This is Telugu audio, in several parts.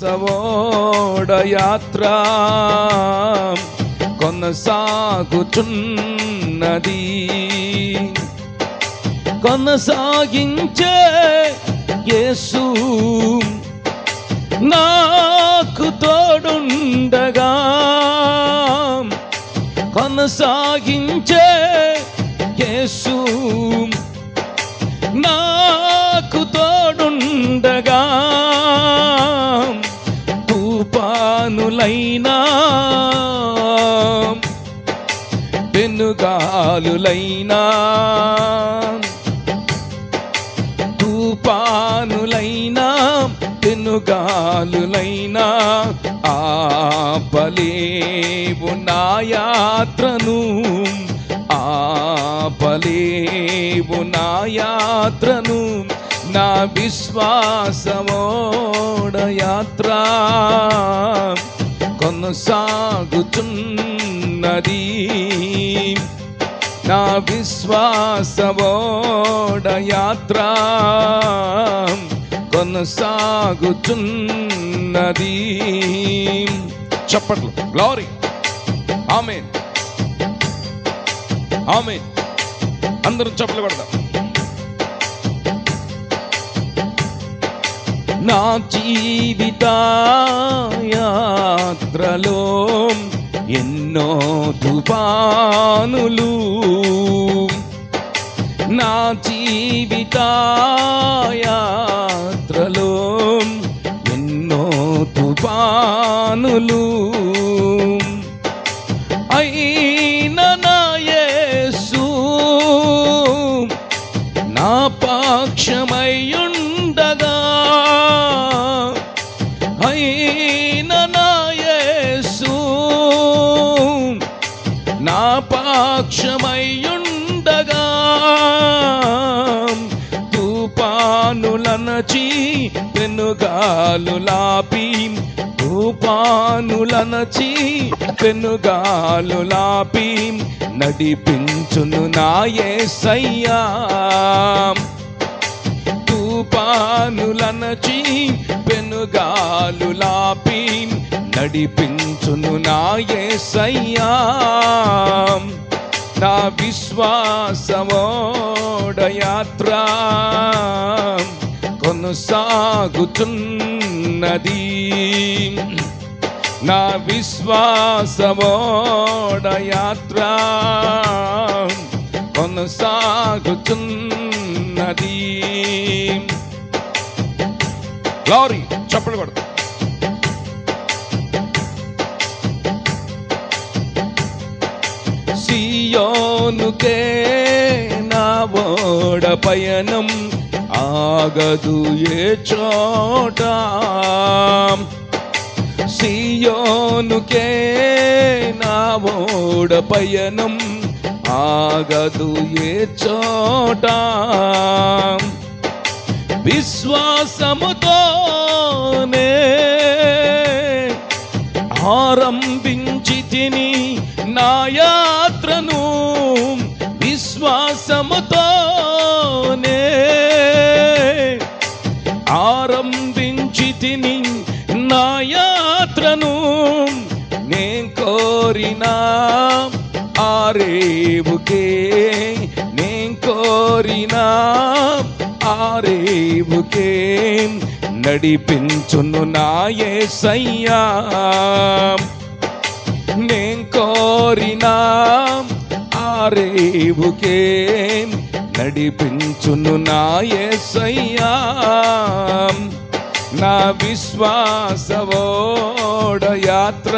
సవోడ యాత్ర కొనసాగుచున్నది. కొనసాగించే యేసు నాకు తోడుండగా. కొనసాగించే యేసు తుఫానులైనా పెనుగాలులైనా తుఫానులైనా పెనుగాలులైనా ఆపలేవు నా యాత్రను ఆపలేవు నా యాత్రను నా విశ్వాసమోడ యాత్ర. కొనసాగుతున్నది నా విశ్వాసమోడ యాత్ర కొనసాగుతున్నది. చప్పట్లు. గ్లోరీ ఆమె ఆమె అందరం చప్పట్లు పడదాం నా జీవితయాత్రలో ఎన్నో తుపానులు. నా జీవితయాత్రలో ఎన్నో తుపానులు. అయిన నా యేసు నా పక్షమయ్యుండగా తుపానులనచి పెనుగాలులాపి తుపానులనచి పెనుగాలులాపి నడిపించును నా యేసయ్యా తుపానులనచి పెనుగాలులాపి నడిపించును నా యేసయ్యా నా విశ్వాసమోడ యాత్ర. కొనసాగుచున్నది నా విశ్వాసమోడ యాత్ర కొనసాగుచున్నది లారీ చప్పలు కొడతా. సియోనుకే నా ఓడ పయనం ఆగదు ఏ చోట? సియోనుకే నా ఓడ పయనం ఆగదు ఏ చోట? విశ్వాసముతోనే ఆరంభించి తిని నా యాత్రను విశ్వాసముతో ఆరంభించి నా యాత్రను నే కోరిన ఆరేవుకే నే కోరిన ఆరేవుకే నడిపించును నా యేసయ్యా నేను కోరిన ఆరేవుకే నడిపించును నా యేసయ్యా నా విశ్వాసవోడ యాత్ర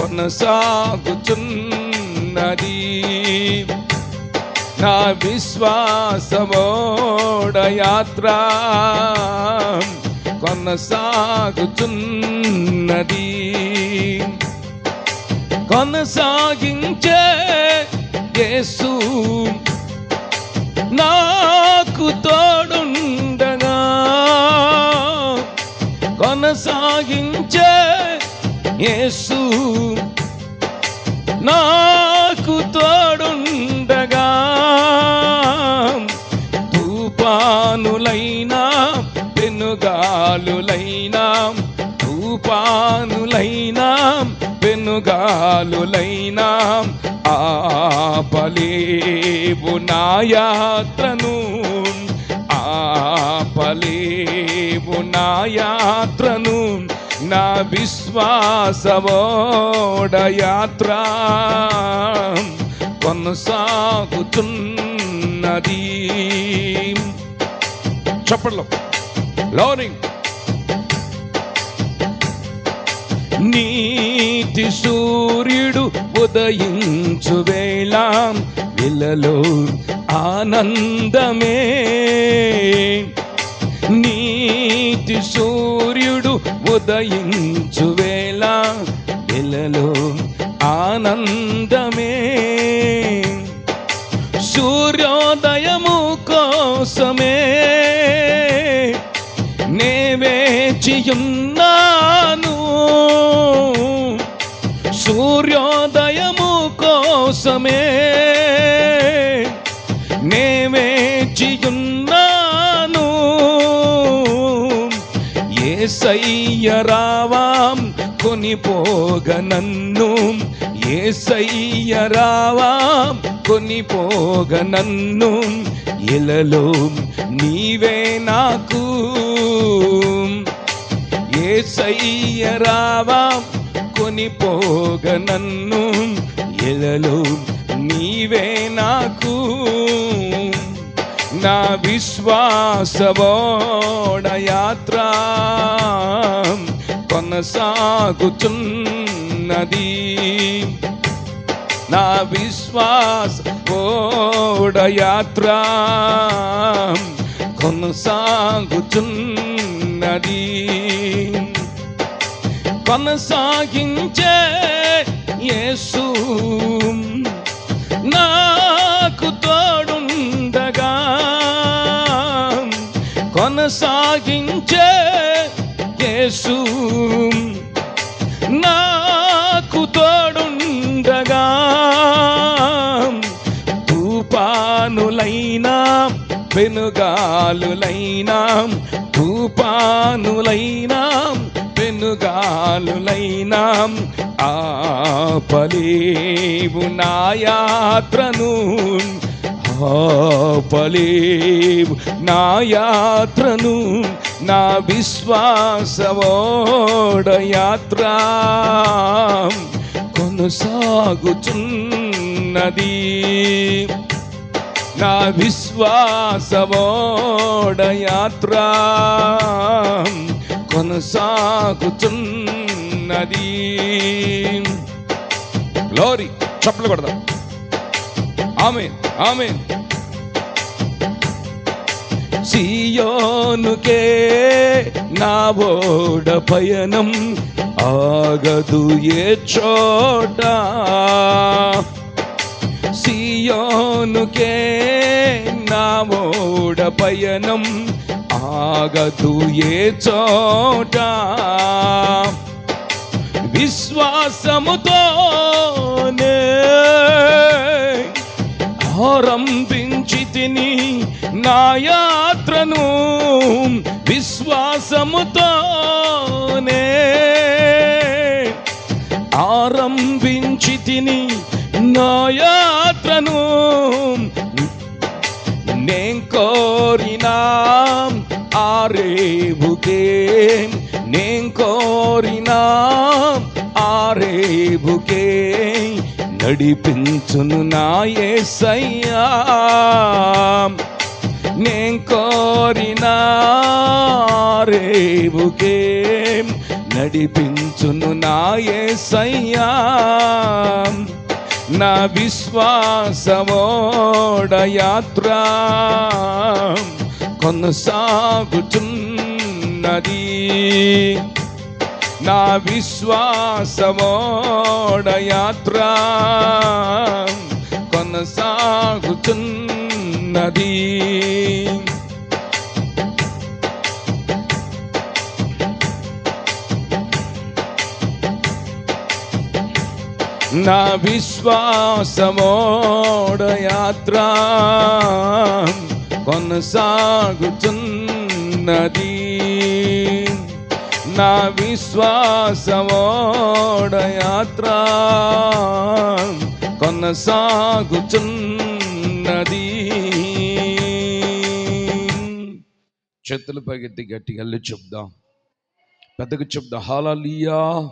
కొనసాగుచున్నది. నా విశ్వాసవోడ యాత్ర కొనసాగుచున్నది. కొనసాగించే యేసు నాకు తోడు కొనసాగించే యేసు నాకు పెను పెనుగాలులైనా తుఫానులైనా పెనుగాలులైనా ఆపలేవు నా యాత్రను. ఆపలేవు నా యాత్రను నా విశ్వాసవోడ యాత్ర కొనసాగుతున్నది. చప్పట్లో. లోనింగ్ నీతి సూర్యుడు ఉదయించు వేళ ఇలలో ఆనందమే. నీతి సూర్యుడు ఉదయించు వేళ ఇలలో ఆనందమే. సూర్యోదయము కోసమే నే వేచియున్నాను సూర్యోదయము కోసమే వేచియున్నాను ఏసయ్య రావాం కొనిపోగ నన్ను. ఏసయ్య రావాం కొనిపోగ నన్ను. ఇలలో నీవే నాకు. ఏసయ్య రావాం కొనిపోగ నన్ను. ఇలలో నీవే నాకు. నా విశ్వాసవోడ యాత్ర కొనసాగుతున్నది నా విశ్వాస ఓడ యాత్ర కొనసాగుతున్నది కొనసాగించే యేసు వెనుగాలులైనా పెనుగాలులైనా వెనుగాలులైనా. ఆపలేవు నా యాత్రను ఆపలేవు నా యాత్రను నా విశ్వాసవోడ యాత్ర కొనసాగుచున్నది. నా విశ్వాసవోడ యాత్ర కొనసాగుతున్నది. లోరీ చప్పలు కొడదాం. ఆమె ఆమె సియోనుకే నా ఓడ పయనం ఆగదు ఏ చోట. సియోనుకే నా ఓడ పయనం ఆగదు ఏ చోట. విశ్వాసముతోనే ఆరంభించి తిని నా యాత్రను. విశ్వాసముతో ఆరేవుకే నేను కోరినా ఆరేవుకే నడిపించును నా యేసయ్యా నేను కోరినా రేవుకే నడిపించును నా యేసయ్యా నా విశ్వాసమోడ యాత్ర కొనసాగుచున్న కొనసాగుచున్నది నా విశ్వాసమోడ యాత్ర కొనసాగుచున్నది నా విశ్వాసమోడ యాత్ర కొనసాగుచున్నది నా విశ్వాసమోడ యాత్ర. కొనసాగుచున్నది. చేతులు పగెత్తి గట్టిగా చెప్దాం. పెద్దగా చెప్దాం. హాలలియా